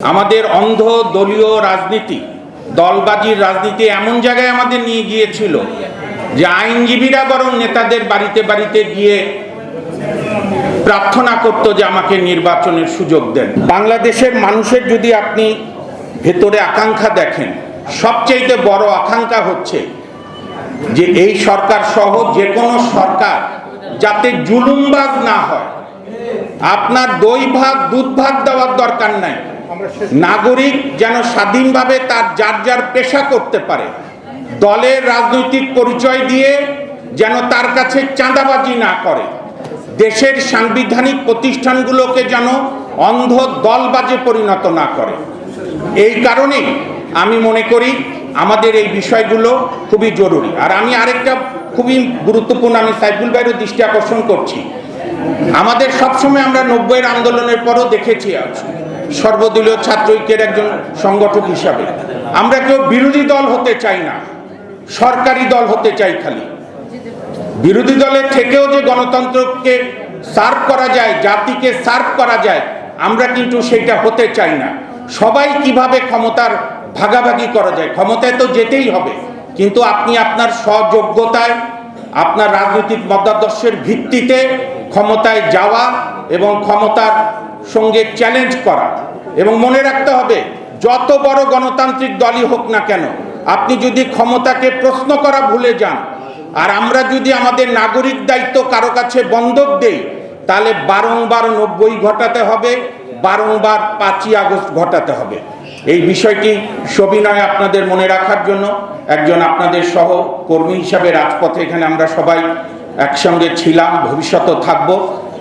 আমাদের অন্ধ দলীয় রাজনীতি, দলবাজির রাজনীতি এমন জায়গায় আমাদের নিয়ে গিয়েছিল যে আইনজীবীরা বরং নেতাদের বাড়িতে বাড়িতে গিয়ে প্রার্থনা করত যে আমাকে নির্বাচনের সুযোগ দেন। বাংলাদেশের মানুষের যদি আপনি ভেতরে আকাঙ্ক্ষা দেখেন সবচেয়ে বড় আকাঙ্ক্ষা হচ্ছে যে এই সরকার সহ যে কোনো সরকার যাতে জুলুমবাজ না হয়, আপনার দই ভাত, দুধ ভাত দেওয়ার দরকার নাই। নাগরিক যেন স্বাধীনভাবে তার যার যার পেশা করতে পারে। দলের রাজনৈতিক পরিচয় দিয়ে যেন তার কাছে চাঁদাবাজি না করে। দেশের সাংবিধানিক প্রতিষ্ঠানগুলোকে যেন অন্ধ দলবাজে পরিণত না করে। এই কারণেই আমি মনে করি আমাদের এই বিষয়গুলো খুবই জরুরি। আর আমি আরেকটা খুবই গুরুত্বপূর্ণ আমি সাইফুল ভাইয়ের দৃষ্টি আকর্ষণ করছি। আমাদের সবসময় আমরা নব্বইয়ের আন্দোলনের পরও দেখেছি সর্বদলীয় ছাত্র ঐক্যের একজন সংগঠক হিসাবে। আমরা কেউ বিরোধী দল হতে চাই না, সরকারি দল হতে চাই খালি। বিরোধী দলের থেকেও যে গণতন্ত্রকে সার্ভ করা যায়, জাতিকে সার্ভ করা যায়, আমরা কিন্তু সেটা হতে চাই না। সবাই কীভাবে ক্ষমতার ভাগাভাগি করা যায়? ক্ষমতায় তো যেতেই হবে। কিন্তু আপনি আপনার সযোগ্যতায়, আপনার রাজনৈতিক মতাদর্শের ভিত্তিতে ক্ষমতায় যাওয়া এবং ক্ষমতার সঙ্গে চ্যালেঞ্জ করা এবং মনে রাখতে হবে, যত বড় গণতান্ত্রিক দলই হোক না কেন, আপনি যদি ক্ষমতাকে প্রশ্ন করা ভুলে যান, আর আমরা যদি আমাদের নাগরিক দায়িত্ব কারও কাছে বন্ধক দেই, তাহলে বারংবার নব্বই ঘটাতে হবে, বারংবার পাঁচই আগস্ট ঘটাতে হবে। এই বিষয়টি সবিনয় আপনাদের মনে রাখার জন্য, একজন আপনাদের সহ কর্মী হিসাবে রাজপথে এখানে আমরা সবাই একসঙ্গে ছিলাম, ভবিষ্যতেও থাকব।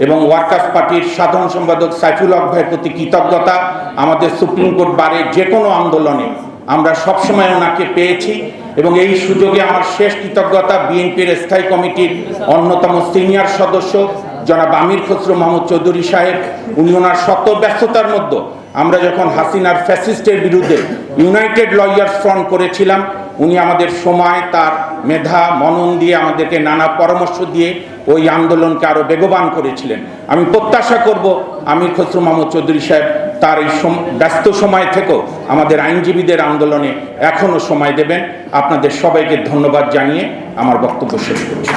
এবং ওয়ার্কার্স পার্টির সাধারণ সম্পাদক সাইফুল হক ভাইয়ের প্রতি কৃতজ্ঞতা। আমাদের সুপ্রিম কোর্ট বারে যে কোনো আন্দোলনে আমরা সবসময় ওনাকে পেয়েছি এবং এই সুযোগে আমার শেষ কৃতজ্ঞতা বিএনপির স্থায়ী কমিটির অন্যতম সিনিয়র সদস্য জনাব আমির খসরু মাহমুদ চৌধুরী সাহেব। উনি ওনার শত ব্যস্ততার মধ্যে আমরা যখন হাসিনার ফ্যাসিস্টের বিরুদ্ধে ইউনাইটেড লয়ার্স ফ্রন্ট করেছিলাম উনি আমাদের সময়, তার মেধা, মনন দিয়ে আমাদেরকে নানা পরামর্শ দিয়ে ওই আন্দোলনকে আরও বেগবান করেছিলেন। আমি প্রত্যাশা করব আমি খসরু মাহমুদ চৌধুরী সাহেব তার এই ব্যস্ত সময় থেকেও আমাদের আইনজীবীদের আন্দোলনে এখনও সময় দেবেন। আপনাদের সবাইকে ধন্যবাদ জানিয়ে আমার বক্তব্য শেষ করছি।